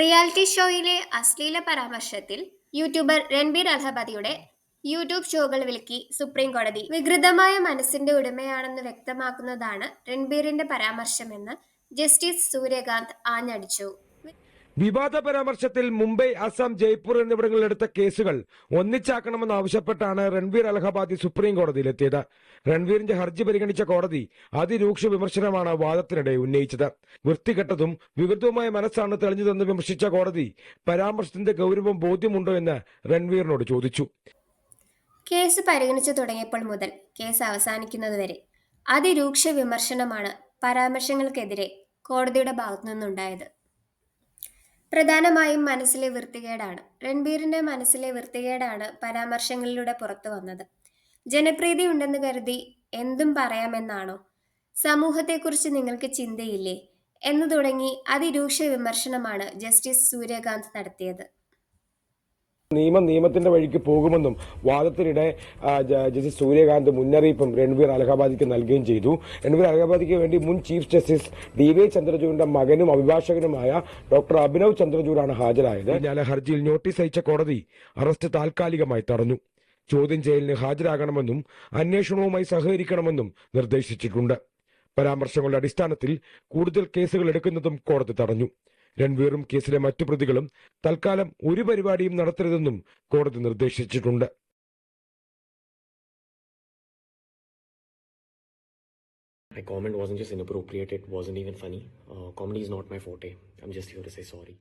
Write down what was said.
Reality ഷോയിലെ അശ്ലീല പരാമർശത്തിൽ YouTuber Ranbir അലഹബദിയുടെ YouTube ഷോകൾ വിലക്കി സുപ്രീം കോടതി. വികൃതമായ മനസ്സിന്റെ ഉടമയാണെന്ന് വ്യക്തമാക്കുന്നതാണ് രൺബീറിന്റെ പരാമർശമെന്ന് ജസ്റ്റിസ് സൂര്യകാന്ത് ആഞ്ഞടിച്ചു. വിവാദ പരാമർശത്തിൽ മുംബൈ അസം ജയ്പൂർ എന്നിവിടങ്ങളിൽ എടുത്ത കേസുകൾ ഒന്നിച്ചാക്കണമെന്നാവശ്യപ്പെട്ടാണ് രൺവീർ അലഹബാദി സുപ്രീം കോടതിയിലെത്തിയത്. രൺവീറിന്റെ ഹർജി പരിഗണിച്ച കോടതി അതിരൂക്ഷ വിമർശനമാണ് വാദത്തിനിടെ ഉന്നയിച്ചത്. വൃത്തികെട്ടതും വികൃതവുമായ മനസ്സാണ് തെളിഞ്ഞതെന്ന് വിമർശിച്ച കോടതി പരാമർശത്തിന്റെ ഗൗരവം ബോധ്യമുണ്ടോ എന്ന് രൺവീറിനോട് ചോദിച്ചു. കേസ് പരിഗണിച്ചു തുടങ്ങിയപ്പോൾ മുതൽ കേസ് അവസാനിക്കുന്നതുവരെ അതിരൂക്ഷ വിമർശനമാണ് പരാമർശങ്ങൾക്കെതിരെ കോടതിയുടെ ഭാഗത്തു നിന്നുണ്ടായത് പ്രധാനമായും മനസ്സിലെ വൃത്തികേടാണ്. രൺബീറിന്റെ മനസ്സിലെ വൃത്തികേടാണ് പരാമർശങ്ങളിലൂടെ പുറത്തു വന്നത്. ജനപ്രീതി ഉണ്ടെന്ന് കരുതി എന്തും പറയാമെന്നാണോ? സമൂഹത്തെക്കുറിച്ച് നിങ്ങൾക്ക് ചിന്തയില്ലേ? എന്ന് തുടങ്ങി അതിരൂക്ഷ വിമർശനമാണ് ജസ്റ്റിസ് സൂര്യകാന്ത് നടത്തിയത്. നിയമം നിയമത്തിന്റെ വഴിക്ക് പോകുമെന്നും വാദത്തിനിടെ ജസ്റ്റിസ് സൂര്യകാന്ത് മുന്നറിയിപ്പും രൺവീർ അലഹബാദിക്ക് നൽകുകയും ചെയ്തു. രൺവീർ അലഹബാദിക്ക് വേണ്ടി മുൻ ചീഫ് ജസ്റ്റിസ് ഡി വൈ ചന്ദ്രചൂഡിന്റെ മകനും അഭിഭാഷകനുമായ ഡോക്ടർ അഭിനവ് ചന്ദ്രചൂഡാണ് ഹാജരായത്. പിന്നാലെ ഹർജിയിൽ നോട്ടീസ് അയച്ച കോടതി അറസ്റ്റ് താൽക്കാലികമായി തടഞ്ഞു. ചോദ്യം ചെയ്യലിന് ഹാജരാകണമെന്നും അന്വേഷണവുമായി സഹകരിക്കണമെന്നും നിർദ്ദേശിച്ചിട്ടുണ്ട്. പരാമർശങ്ങളുടെ അടിസ്ഥാനത്തിൽ കൂടുതൽ കേസുകൾ എടുക്കുന്നതും കോടതി തടഞ്ഞു. രൺവീറും കേസിലെ മറ്റു പ്രതികളും തൽക്കാലം ഒരു പരിപാടിയും നടത്തരുതെന്നും കോടതി നിർദ്ദേശിച്ചിട്ടുണ്ട് My comment wasn't just inappropriate, it wasn't even funny. Uh, comedy is not my forte. I'm just here to say sorry.